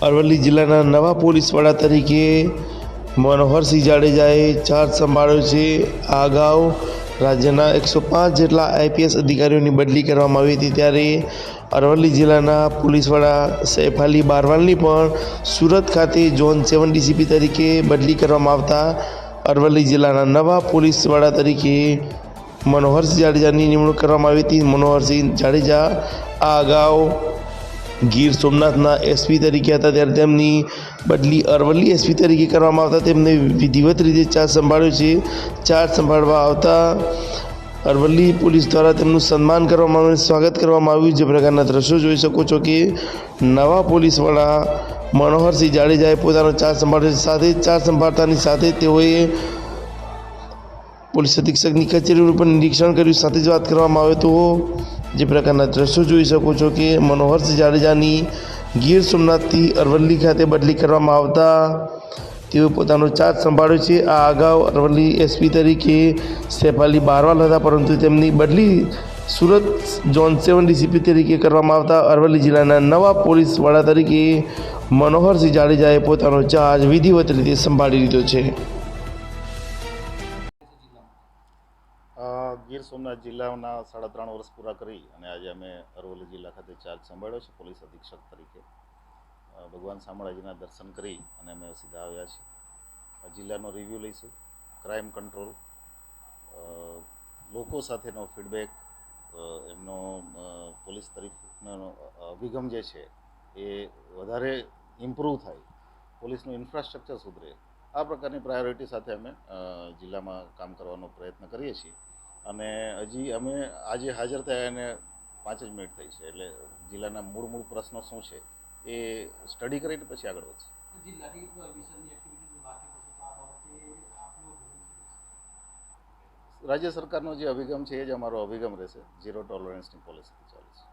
અરવલ્લી જિલ્લાના નવા પોલીસ વડા તરીકે મનોહરસિંહ જાડેજાએ ચાર્જ સંભાળ્યો છે. આ અગાઉ રાજ્યના એકસો પાંચ જેટલા આઈપીએસ અધિકારીઓની બદલી કરવામાં આવી હતી ત્યારે અરવલ્લી જિલ્લાના પોલીસ વડા સૈફ અલી બારવાલની પણ સુરત ખાતે ઝોન સેવન ડીસીપી તરીકે બદલી કરવામાં આવતા અરવલ્લી જિલ્લાના નવા પોલીસ વડા તરીકે મનોહરસિંહ જાડેજાની નિમણૂક કરવામાં આવી હતી. મનોહરસિંહ જાડેજા આ અગાઉ ગીર સોમનાથના એસપી તરીકે હતા ત્યારે તેમની બદલી અરવલ્લી એસપી તરીકે કરવામાં આવતા તેમને વિધિવત રીતે ચાર્જ સંભાળ્યો છે. ચાર્જ સંભાળવા આવતા અરવલ્લી પોલીસ દ્વારા તેમનું સન્માન કરવામાં આવ્યું સ્વાગત કરવામાં આવ્યું. જે પ્રકારના દ્રશ્યો જોઈ શકો છો કે નવા પોલીસ વડા મનોહરસિંહ જાડેજાએ પોતાનો ચાર્જ સંભાળ્યો છે. સાથે ચાર્જ સંભાળતાની સાથે તેઓએ પોલીસ અધિક્ષકની કચેરીનું પણ નિરીક્ષણ કર્યું. સાથે જ વાત કરવામાં આવે તો જે પ્રકારના દ્રશ્યો જોઈ શકો છો કે મનોહરસિંહ જાડેજાની ગીર સોમનાથથી અરવલ્લી ખાતે બદલી કરવામાં આવતા. તેઓ પોતાનો ચાર્જ સંભાળ્યો છે. આ અગાઉ અરવલ્લી એસપી તરીકે સેફાલી બારવાલ હતા, પરંતુ તેમની બદલી સુરત ઝોન સેવન ડીસીપી તરીકે કરવામાં આવતા. અરવલ્લી જિલ્લાના નવા પોલીસ વડા તરીકે મનોહરસિંહ જાડેજાએ પોતાનો ચાર્જ વિધિવત રીતે સંભાળી લીધો છે. ગીર સોમનાથ જિલ્લાના સાડા ત્રણ વર્ષ પૂરા કરી અને આજે અમે અરવલ્લી જિલ્લા ખાતે ચાર્જ સંભાળ્યો છે, પોલીસ અધિક્ષક તરીકે. ભગવાન શામળાજીના દર્શન કરી અને અમે સીધા આવ્યા છીએ. જિલ્લાનો રિવ્યૂ લઈશું ક્રાઇમ કંટ્રોલ લોકો સાથેનો ફીડબેક એમનો પોલીસ તરીફનો અભિગમ જે છે એ વધારે ઇમ્પ્રૂવ થાય. પોલીસનું ઇન્ફ્રાસ્ટ્રક્ચર સુધરે. આ પ્રકારની પ્રાયોરિટી સાથે અમે જિલ્લામાં કામ કરવાનો પ્રયત્ન કરીએ છીએ. અને હજી અમે આજે હાજર થયા એને પાંચ જ મિનિટ થઈ છે એટલે જિલ્લાના મૂળ મૂળ પ્રશ્નો શું છે એ સ્ટડી કરીને પછી આગળ વધશે? રાજ્ય સરકારનો જે અભિગમ છે એ જ અમારો અભિગમ રહેશે ઝીરો ટોલરન્સની પોલિસી ચાલે છે